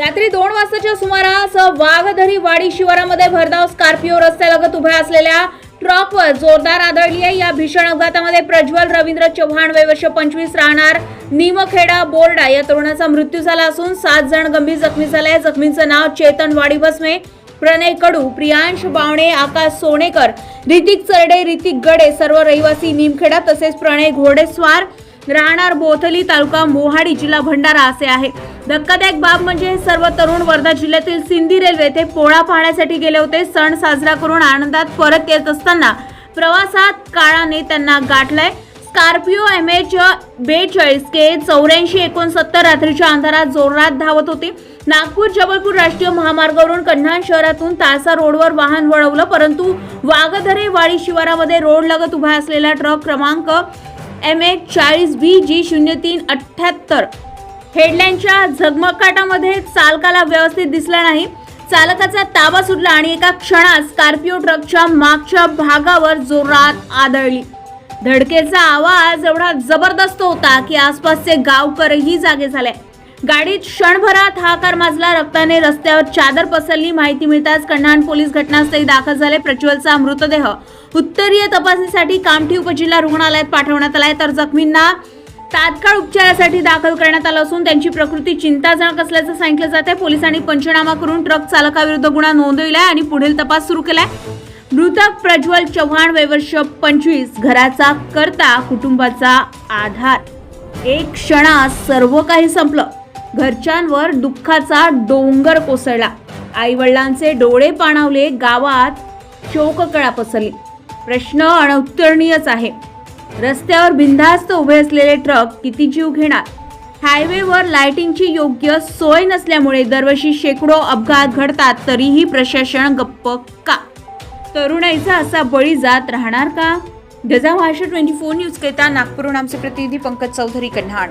रात्री दोन वाजताच्या सुमारास वाघधरी वाडी शिवारामध्ये भरधाव स्कॉर्पिओ रस्त्यालगत उभ्या असलेल्या ट्रकवर जोरदार आदळली आहे. या भीषण अपघातामध्ये प्रज्वल रवींद्र चव्हाण वय वर्ष पंचवीस राहणार. निमखेडा बोर्डा या तरुणाचा मृत्यू झाला असून सात जण गंभीर जखमी झाले आहे जखमींचं नाव चेतन वाडी भस्मे प्रणय कडू प्रियांश बावणे आकाश सोनेकर ऋतिक चरडे ऋतिक गडे सर्व रहिवासी निमखेडा तसेच प्रणय घोडेस्वार राहणार बोथली तालुका मोहाडी जिल्हा भंडारा असे आहे धक्कादायक बाब म्हणजे हे सर्व तरुण वर्धा जिल्ह्यातील सिंधी रेल्वे येथे पोळा पाहण्यासाठी गेले होते. सण साजरा करून आनंदात परत येत असताना प्रवासात काळाने त्यांना गाठलंय. स्कॉर्पिओ एम एच बेचाळीस के चौऱ्याऐंशी एकोणसत्तर रात्रीच्या अंधारात जोरात धावत होती. नागपूर जबलपूर राष्ट्रीय महामार्गावरून कन्हान शहरातून तासा रोडवर वाहन वळवलं परंतु वाघधरे वाडी शिवारामध्ये रोड लगत उभा असलेला ट्रक क्रमांक एम एच चाळीस बी जी शून्य तीन अठ्ठ्याहत्तर हेडलाईनच्या झगमगाटामध्ये चालकाला व्यवस्थित दिसला नाही. चालकाचा ताबा सुटला आणि एका क्षणात स्कॉर्पिओ ट्रकच्या मागच्या भागावर जोरात आदळली. धडकेचा आवाज एवढा जबरदस्त होता की आसपासचे गावकरही जागे झाले. गाडीत क्षणभरात हाकार माजला रक्ताने रस्त्यावर चादर पसरली. माहिती मिळताच कन्हान पोलीस घटनास्थळी दाखल झाले. प्रज्वलचा मृतदेह उत्तरीय तपासणीसाठी कामठी उपजिल्हा रुग्णालयात पाठवण्यात आलाय तर जखमींना तात्काळ उपचारासाठी दाखल करण्यात आलं असून त्यांची प्रकृती चिंताजनक असल्याचं सांगितलं जात आहे. पोलिसांनी पंचनामा करून ट्रक चालकाविरुद्ध गुन्हा नोंदविलाय आणि पुढील तपास सुरू केलाय. मृतक प्रज्वल चव्हाण वयवर्ष पंचवीस. घराचा करता कुटुंबाचा आधार. एक क्षणात सर्व काही संपलं. घरच्यांवर दुःखाचा डोंगर कोसळला. आई वडिलांचे डोळे पाणावले गावात शोककळा पसरली. प्रश्न अनउत्तरणीयच आहे. रस्त्यावर बिनधास्त उभे असलेले ट्रक किती जीव घेणार? हायवेवर लायटिंगची योग्य सोय नसल्यामुळे दरवर्षी शेकडो अपघात घडतात तरीही प्रशासन गप्प का? तरुणाईचा असा बळी जात राहणार का? गजा भाषा ट्वेंटी फोर न्यूज करता नागपूरहून आमचे प्रतिनिधी पंकज चौधरी कन्हाड.